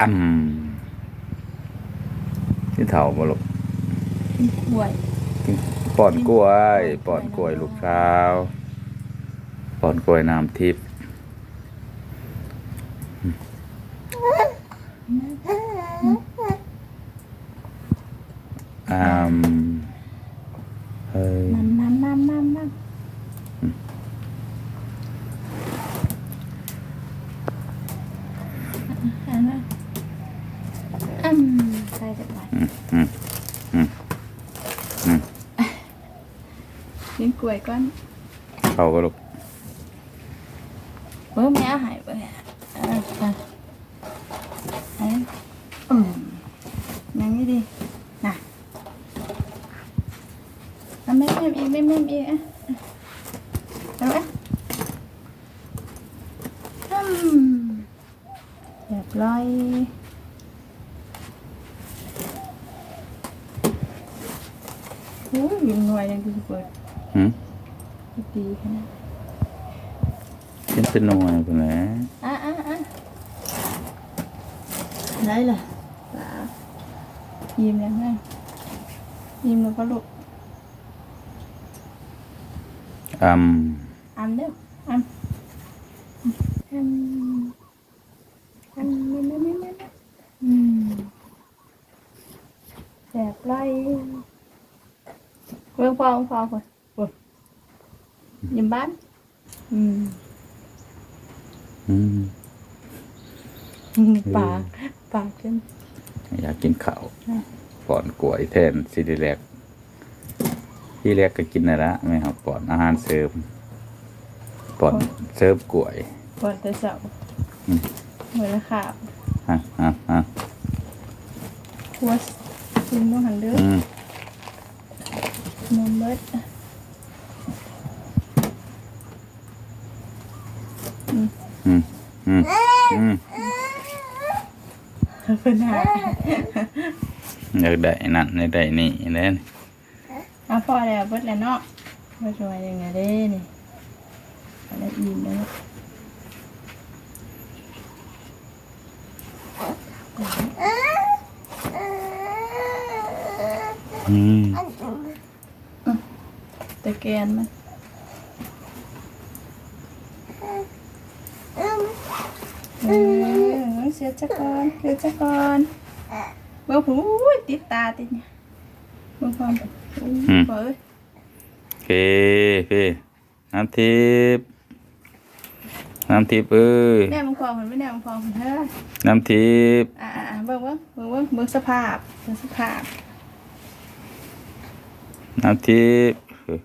อืมที่เถาบ่ลูกกินกล้วยป้อนกล้วยป้อนกล้วยลูกสาวป้อนกล้วยน้ำทิพย์อืมเฮ้ย มันมันมันมันมันอันนั้นอืมใส่จะไป อืมอืมอืมอืม กินกล้ วยก่อนเข้าก็ลูกเมื่อแม่เอาใหายไปอะอะอะอะอืมยังนี้ดีน่ะเอาแม่แม่อีกแม่แม่อีกอะเอาไหมอืมเรียบร้อยโอ้ยยิงหน่วยยังดูเปิด หืมดีขนาดกินเป็นหน่วยเป็นแหละอะอะอะได้ล่ะสายิ้มยังไงยิ้มแล้วก็ลุกอืมอันเด้ออันอันอันไม่ไม่ไม่ไม่อืมแสบไรเรื่องพอพอคน คนยิ้มบ้าน อืมอืมปากปากจนอยากกินข้าวอะป้อนกล้วยแทนสิไดีแรกที่แรกก็กินนั่นละไม่ครับป้อนอาหารเสริมป้อนเสริมกล้วยปวดแต่เสาอืมเหมือนละขาบฮะฮะฮะหัวซิมต้องหันเด้ออืมนมเบิด อืมอืมอืม เป็นหาอยากได้นั่นอยากได้นี่แน่นเอาพอแล้วเบิดแล้วเนาะเบิดสวยยังไงเด้นี่อันนี้อิ่มแล้วอืมตะแกนมันเออเสียจักก่อนเสียจักก่อนเบิ่งผู้ยติดตาติดเนี่ยเบิ่งความอุ้ยเปิดโอเคโอเคน้ำทิพย์น้ำทิพย์เอ้ยแน่มึงความมันไม่แน่มึงความมันเฮ้ยน้ำทิพย์อ่าเบิ่งเบิ่งเบิ่งเบิ่งเบิ่งสภาพเบิ่งสภาพน้ำทิพย์เอ้ย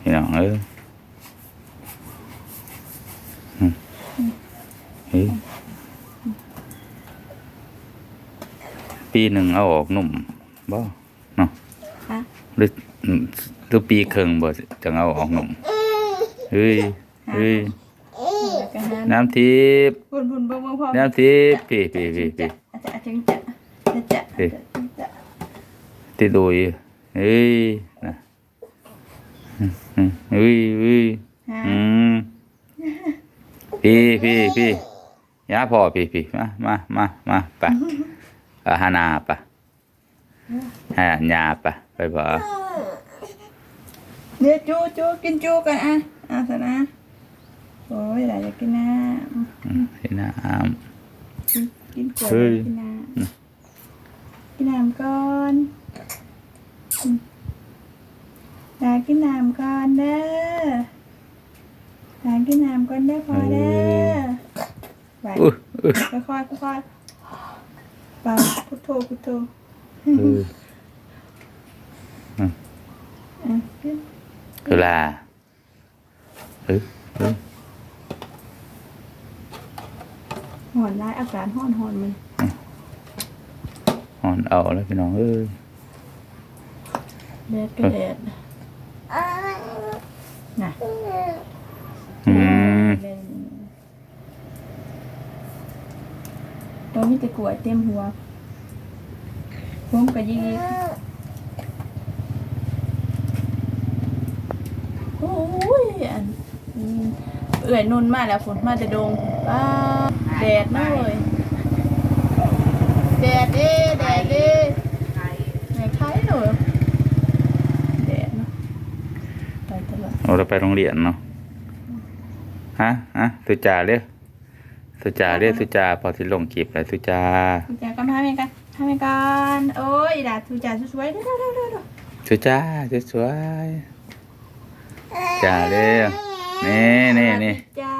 พี่น้องเอ้ยอืมเฮ้ย ปีหนึ่งเอาออกหนุ่มบ่เนาะฮะหรือหรือปีครึ่งบ่จังเอาออกหนุ่มเฮ้ยเฮ้ยแล้วก็หันน้ำทิพย์พุ่นพุ่นเบิ่งเบิ่งพร้อมน้ำทิพย์พี่พี่พี่พี่อาจจะอาจจะจะจะจะจะจะติดดุยเฮ้ยนะอืมอืมเฮ้ยเฮ้ยฮะอืมพี่พี่พี่ยาพ่อพี่พี่มามามามาไป อาหานาปะหาญาปะไปบ่เดี๋ยวจูจูกินจูกันอะอะสนะโอ้ยหลายจะกินน้อืมให้น้ำกินกล้วยเฮ้ยกินน้ำกินน้ำก่อนอืมอยากกินน้ำก่อนเด้ออยากกินน้ำก่อนเด้อพอเด้อไปำอุ้ยอุ้ยค่อยๆค่อย ๆไปพุทโธพุทโธเอออะกินคือลาเฮ้ยเฮ้ยหอนร้ายอาการหอนหอนมันหอนเอาแล้วพี่น้องเอ้ยแดดก็แดดน่ะอืมเล่น ตัวมีแต่กล้วยเต็มหัวผมก็ยิกโอ้ยอันเอื่อยนุ่นมาแล้วฝนมาจะดงป้าแดดมาเลยแดดเด้แดดเด้ไหนใครหนูแดดเนาะไปตลอดเราไปโรงเรียนเนาะฮะฮะสุจาเรียก สุจาเรียกสุจาพอที่ลงกีบเลยสุจาทุจ่ากันทำยังกันทำยังกันโอ้ยด่าทุจ่าสวยๆเด้อเด้อเด้อเด้อสุจาสวยๆจาเรียกนี่นี่นี่จ้า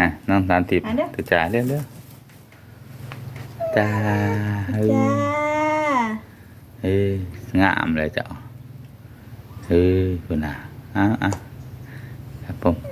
อะน้องสามติบอะเด้อสุจาเรียกเร็วจ้าเฮ้ยจ้าเฮ้ยงามเลยเจ้าเฮ้ยคุณน่ะอะอะครับผม